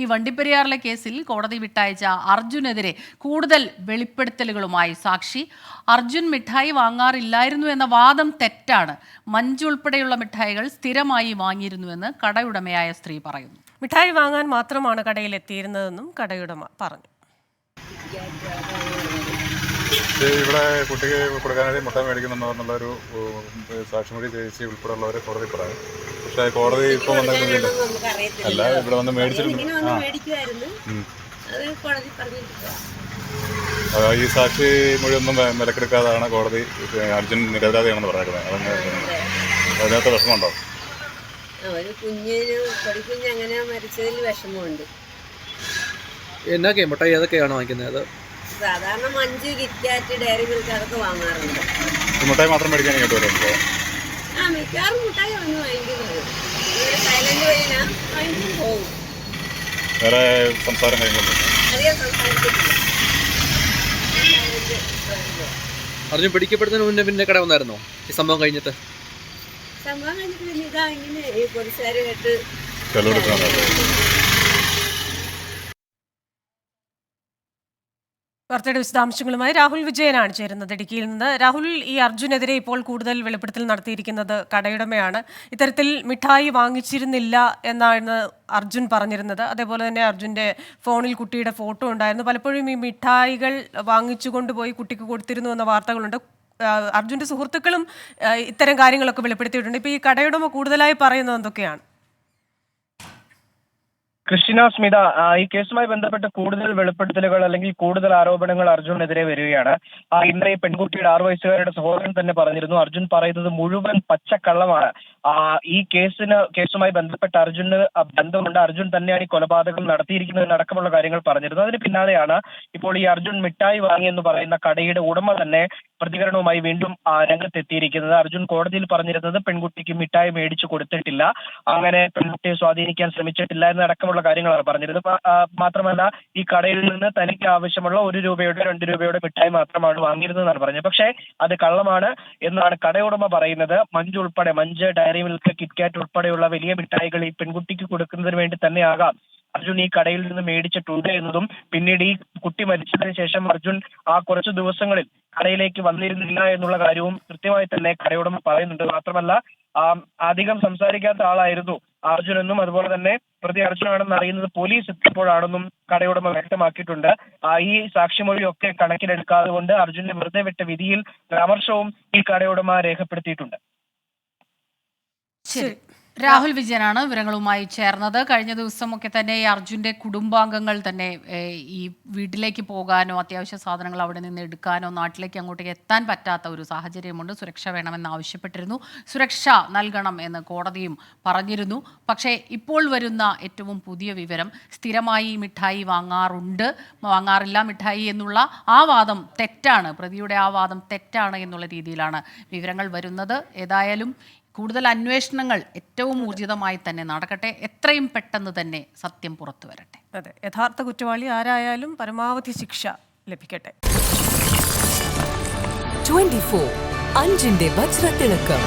ഈ വണ്ടിപ്പെരിയാറിലെ കേസിൽ കോടതി വിട്ടയച്ച അർജുനെതിരെ കൂടുതൽ വെളിപ്പെടുത്തലുകളുമായി സാക്ഷി. അർജുൻ മിഠായി വാങ്ങാറില്ലായിരുന്നു എന്ന വാദം തെറ്റാണ്. മഞ്ജു ഉൾപ്പെടെയുള്ള മിഠായികൾ സ്ഥിരമായി വാങ്ങിയിരുന്നുവെന്ന് കടയുടമയായ സ്ത്രീ പറയുന്നു. മിഠായി വാങ്ങാൻ മാത്രമാണ് കടയിൽ എത്തിയിരുന്നതെന്നും കടയുടമ പറഞ്ഞു. ഇവിടെ കുട്ടിക്ക് കൊടുക്കാനായിട്ട് മുട്ട മേടിക്കുന്നുണ്ടോ എന്നുള്ളൊരു സാക്ഷിമൊഴി ചേച്ചി ഉൾപ്പെടെയുള്ളവരെ കോടതി പറയാം. പക്ഷേ കോടതി ഇപ്പൊ വന്നിട്ടില്ല അല്ല ഇവിടെ വന്ന് ആ, ഈ സാക്ഷി മൊഴിയൊന്നും വിലക്കെടുക്കാതാണ് കോടതി അർജുൻ നിരപരാധിയാണെന്ന് പറഞ്ഞേക്കുന്നത്. അതങ്ങനെ അതിനകത്ത് വിഷമമുണ്ടോ? ഒരു കുഞ്ഞിന് അങ്ങനെ മരിച്ചതിൽ വിഷമമുണ്ട്. എന്നൊക്കെ മുട്ടായി ഏതൊക്കെയാണ് വാങ്ങിക്കുന്നത് സാധാരണ മഞ്ച് കിറ്റാറ്റ് ഡയറി മിൽക്ക് അതൊക്കെ വാങ്ങാറുണ്ട്. മുട്ടായി മാത്രം മേടിക്കാൻ കേട്ടോ മിക്കവാറും മുട്ടായി വന്ന് വാങ്ങിക്കുന്നത്. പോകും. വേറെ സംസാരം അധികം സംസാരിച്ചിട്ടില്ല. അർജുൻ പിടിക്കപ്പെടുന്നതിന് മുന്നേ പിന്നെ കട വന്നായിരുന്നോ? ഈ സംഭവം കഴിഞ്ഞിട്ട്? സംഭവം കഴിഞ്ഞിട്ട് പിന്നെ ഇതാ ഇങ്ങനെ ഈ പോലീസുകാരുമായിട്ട് ചെലവെടുക്കണം വാർത്തയുടെ വിശദാംശങ്ങളുമായി രാഹുൽ വിജയനാണ് ചേരുന്നത്. ഇടുക്കിയിൽ നിന്ന് രാഹുൽ ഈ അർജുനെതിരെ ഇപ്പോൾ കൂടുതൽ വെളിപ്പെടുത്തൽ നടത്തിയിരിക്കുന്നത് കടയുടമയാണ്. ഇത്തരത്തിൽ മിഠായി വാങ്ങിച്ചിരുന്നില്ല എന്നാണ് അർജുൻ പറഞ്ഞിരുന്നത്. അതേപോലെ തന്നെ അർജുന്റെ ഫോണിൽ കുട്ടിയുടെ ഫോട്ടോ ഉണ്ടായിരുന്നു. പലപ്പോഴും ഈ മിഠായികൾ വാങ്ങിച്ചു കൊണ്ടുപോയി കുട്ടിക്ക് കൊടുത്തിരുന്നു എന്ന വാർത്തകളുണ്ട്. അർജുന്റെ സുഹൃത്തുക്കളും ഇത്തരം കാര്യങ്ങളൊക്കെ വെളിപ്പെടുത്തിയിട്ടുണ്ട്. ഇപ്പോൾ ഈ കടയുടമ കൂടുതലായി പറയുന്നത് എന്തൊക്കെയാണ്? കൃഷ്ണ സ്മിത ഈ കേസുമായി ബന്ധപ്പെട്ട് കൂടുതൽ വെളിപ്പെടുത്തലുകൾ അല്ലെങ്കിൽ കൂടുതൽ ആരോപണങ്ങൾ അർജുനെതിരെ വരികയാണ്. ആ, ഇന്നലെ ഈ പെൺകുട്ടിയുടെ ആറു വയസ്സുകാരുടെ സഹോദരൻ തന്നെ പറഞ്ഞിരുന്നു. അർജുൻ പറയുന്നത് മുഴുവൻ പച്ചക്കള്ളമാണ്. ഈ കേസിന് കേസുമായി ബന്ധപ്പെട്ട് അർജുന് ബന്ധമുണ്ട്. അർജുൻ തന്നെയാണ് ഈ കൊലപാതകം നടത്തിയിരിക്കുന്നത് അടക്കമുള്ള കാര്യങ്ങൾ പറഞ്ഞിരുന്നു അതിന് പിന്നാലെയാണ് ഇപ്പോൾ ഈ അർജുൻ മിഠായി വാങ്ങി എന്ന് പറയുന്ന കടയുടെ ഉടമ തന്നെ പ്രതികരണവുമായി വീണ്ടും രംഗത്തെത്തിയിരിക്കുന്നത്. അർജുൻ കോടതിയിൽ പറഞ്ഞിരുന്നത് പെൺകുട്ടിക്ക് മിഠായി മേടിച്ചു കൊടുത്തിട്ടില്ല. അങ്ങനെ പെൺകുട്ടിയെ സ്വാധീനിക്കാൻ ശ്രമിച്ചിട്ടില്ല എന്നടക്കമുള്ള കാര്യങ്ങളാണ് പറഞ്ഞിരുന്നത്. മാത്രമല്ല ഈ കടയിൽ നിന്ന് തനിക്ക് ആവശ്യമുള്ള ഒരു രൂപയുടെ രണ്ട് രൂപയുടെ മിഠായി മാത്രമാണ് വാങ്ങിയിരുന്നതെന്നാണ് പറഞ്ഞത്. പക്ഷേ അത് കള്ളമാണ് എന്നാണ് കടയുടമ പറയുന്നത്. മഞ്ച് ഉൾപ്പെടെ മഞ്ച് ഡയറി മിൽക്ക് കിറ്റ്കാറ്റ് ഉൾപ്പെടെയുള്ള വലിയ മിഠായികൾ ഈ പെൺകുട്ടിക്ക് കൊടുക്കുന്നതിന് വേണ്ടി തന്നെയാകാം. അർജുൻ ഈ കടയിൽ നിന്ന് മേടിച്ചിട്ടുണ്ട് എന്നതും പിന്നീട് ഈ കുട്ടി മരിച്ചതിന് ശേഷം അർജുൻ ആ കുറച്ച് ദിവസങ്ങളിൽ കടയിലേക്ക് വന്നിരുന്നില്ല എന്നുള്ള കാര്യവും കൃത്യമായി തന്നെ കടയുടമ പറയുന്നുണ്ട്. മാത്രമല്ല അധികം സംസാരിക്കാത്ത ആളായിരുന്നു അർജുൻ എന്നും അതുപോലെ തന്നെ പ്രതി അർജുനാണെന്ന് അറിയുന്നത് പോലീസ് എത്തിയപ്പോഴാണെന്നും കടയുടമ വ്യക്തമാക്കിയിട്ടുണ്ട്. ഈ സാക്ഷിമൊഴിയൊക്കെ കണക്കിലെടുക്കാതെ കൊണ്ട് അർജുനെ വെറുതെ വിട്ട വിധിയിൽ പരാമർശവും ഈ കടയുടമ രേഖപ്പെടുത്തിയിട്ടുണ്ട്. ശരി. രാഹുൽ വിജയനാണ് വിവരങ്ങളുമായി ചേർന്നത്. കഴിഞ്ഞ ദിവസമൊക്കെ തന്നെ ഈ അർജുന്റെ കുടുംബാംഗങ്ങൾ തന്നെ ഈ വീട്ടിലേക്ക് പോകാനോ അത്യാവശ്യ സാധനങ്ങൾ അവിടെ നിന്ന് എടുക്കാനോ നാട്ടിലേക്ക് അങ്ങോട്ടേക്ക് എത്താൻ പറ്റാത്ത ഒരു സാഹചര്യമുണ്ട്. സുരക്ഷ വേണമെന്ന് ആവശ്യപ്പെട്ടിരുന്നു. സുരക്ഷ നൽകണം എന്ന് കോടതിയും പറഞ്ഞിരുന്നു. പക്ഷേ ഇപ്പോൾ വരുന്ന ഏറ്റവും പുതിയ വിവരം സ്ഥിരമായി മിഠായി വാങ്ങാറുണ്ട്. വാങ്ങാറില്ല മിഠായി എന്നുള്ള ആ വാദം തെറ്റാണ്. പ്രതിയുടെ ആ വാദം തെറ്റാണ് എന്നുള്ള രീതിയിലാണ് വിവരങ്ങൾ വരുന്നത്. ഏതായാലും കൂടുതൽ അന്വേഷണങ്ങൾ ഏറ്റവും ഊർജിതമായി തന്നെ നടക്കട്ടെ. എത്രയും പെട്ടെന്ന് തന്നെ സത്യം പുറത്തു വരട്ടെ. അതെ. യഥാർത്ഥ കുറ്റവാളി ആരായാലും പരമാവധി ശിക്ഷ ലഭിക്കട്ടെ. 24 അഞ്ചിന്റെ വജ്രത്തിളക്കം.